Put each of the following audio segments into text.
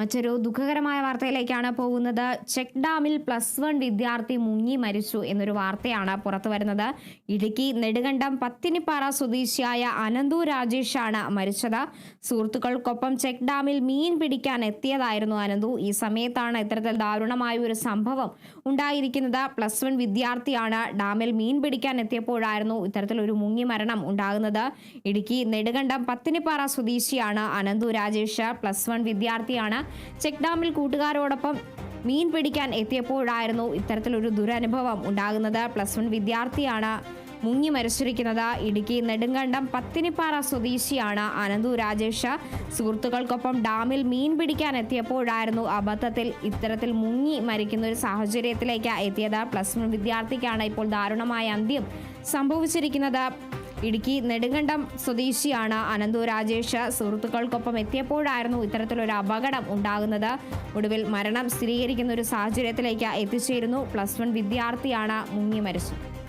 മറ്റൊരു ദുഃഖകരമായ വാർത്തയിലേക്കാണ് പോകുന്നത്. ചെക്ക് ഡാമിൽ പ്ലസ് വൺ വിദ്യാർത്ഥി മുങ്ങി മരിച്ചു എന്നൊരു വാർത്തയാണ് പുറത്തു വരുന്നത്. ഇടുക്കി നെടുകണ്ടം പത്തിനിപ്പാറ സ്വദേശിയായ അനന്തു രാജേഷാണ് മരിച്ചത്. സുഹൃത്തുക്കൾക്കൊപ്പം ചെക്ക് ഡാമിൽ മീൻ പിടിക്കാൻ എത്തിയതായിരുന്നു അനന്തു. ഈ സമയത്താണ് ഇത്തരത്തിൽ ദാരുണമായ ഒരു സംഭവം ഉണ്ടായിരിക്കുന്നത്. പ്ലസ് വൺ വിദ്യാർത്ഥിയാണ് ഡാമിൽ മീൻ പിടിക്കാൻ എത്തിയപ്പോഴായിരുന്നു ഇത്തരത്തിലൊരു മുങ്ങി മരണം ഉണ്ടാകുന്നത്. ഇടുക്കി നെടുകണ്ടം പത്തിനിപ്പാറ സ്വദേശിയാണ് അനന്തു രാജേഷ്. പ്ലസ് വൺ വിദ്യാർത്ഥിയാണ് ചെക്ക് ഡാമിൽ കൂട്ടുകാരോടൊപ്പം മീൻ പിടിക്കാൻ എത്തിയപ്പോഴായിരുന്നു ഇത്തരത്തിലൊരു ദുരനുഭവം ഉണ്ടാകുന്നത്. പ്ലസ് വൺ വിദ്യാർത്ഥിയാണ് മുങ്ങി മരിച്ചിരിക്കുന്നത്. ഇടുക്കി നെടുങ്കണ്ടം പത്തിനിപ്പാറ സ്വദേശിയാണ് അനന്തു രാജേഷ്. സുഹൃത്തുക്കൾക്കൊപ്പം ഡാമിൽ മീൻ പിടിക്കാൻ എത്തിയപ്പോഴായിരുന്നു അബദ്ധത്തിൽ ഇത്തരത്തിൽ മുങ്ങി മരിക്കുന്ന ഒരു സാഹചര്യത്തിലേക്ക് എത്തിയത്. പ്ലസ് വൺ വിദ്യാർത്ഥിക്കാണ് ഇപ്പോൾ ദാരുണമായ അന്ത്യം സംഭവിച്ചിരിക്കുന്നത്. ഇടുക്കി നെടുങ്കണ്ടം സ്വദേശിയാണ് അനന്തു രാജേഷ് സുഹൃത്തുക്കൾക്കൊപ്പം എത്തിയപ്പോഴായിരുന്നു ഇത്തരത്തിലൊരു അപകടം ഉണ്ടാകുന്നത്. ഒടുവിൽ മരണം സ്ഥിരീകരിക്കുന്ന ഒരു സാഹചര്യത്തിലേക്ക് എത്തിച്ചേരുന്നു. പ്ലസ് വൺ വിദ്യാർത്ഥിയാണ് മുങ്ങി മരിച്ചത്.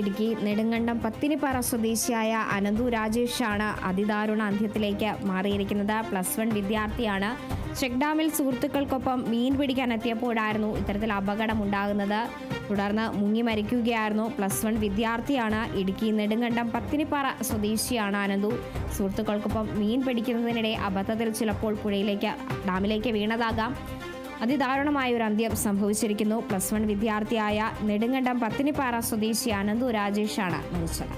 ഇടുക്കി നെടുങ്കണ്ടം പത്തിനിപ്പാറ സ്വദേശിയായ അനന്തു രാജേഷാണ് അതിദാരുണ അന്ത്യത്തിലേക്ക് മാറിയിരിക്കുന്നത്. പ്ലസ് വൺ വിദ്യാർത്ഥിയാണ്. ചെക്ക് ഡാമിൽ സുഹൃത്തുക്കൾക്കൊപ്പം മീൻ പിടിക്കാൻ എത്തിയപ്പോഴായിരുന്നു ഇത്തരത്തിൽ അപകടം ഉണ്ടാകുന്നത് തുടർന്ന് മുങ്ങി മരിക്കുകയായിരുന്നു. പ്ലസ് വൺ വിദ്യാർത്ഥിയാണ് ഇടുക്കി നെടുങ്കണ്ടം പത്തിനിപ്പാറ സ്വദേശിയാണ് അനന്തു. സുഹൃത്തുക്കൾക്കൊപ്പം മീൻ പിടിക്കുന്നതിനിടെ അബദ്ധത്തിൽ ചിലപ്പോൾ പുഴയിലേക്ക് ഡാമിലേക്ക് വീണതാകാം. അതിദാരുണമായ ഒരു അന്ത്യം സംഭവിച്ചിരിക്കുന്നു. പ്ലസ് വൺ വിദ്യാർത്ഥിയായ നെടുങ്കണ്ടം പത്തിനിപ്പാറ സ്വദേശി അനന്തു രാജേഷാണ് മരിച്ചത്.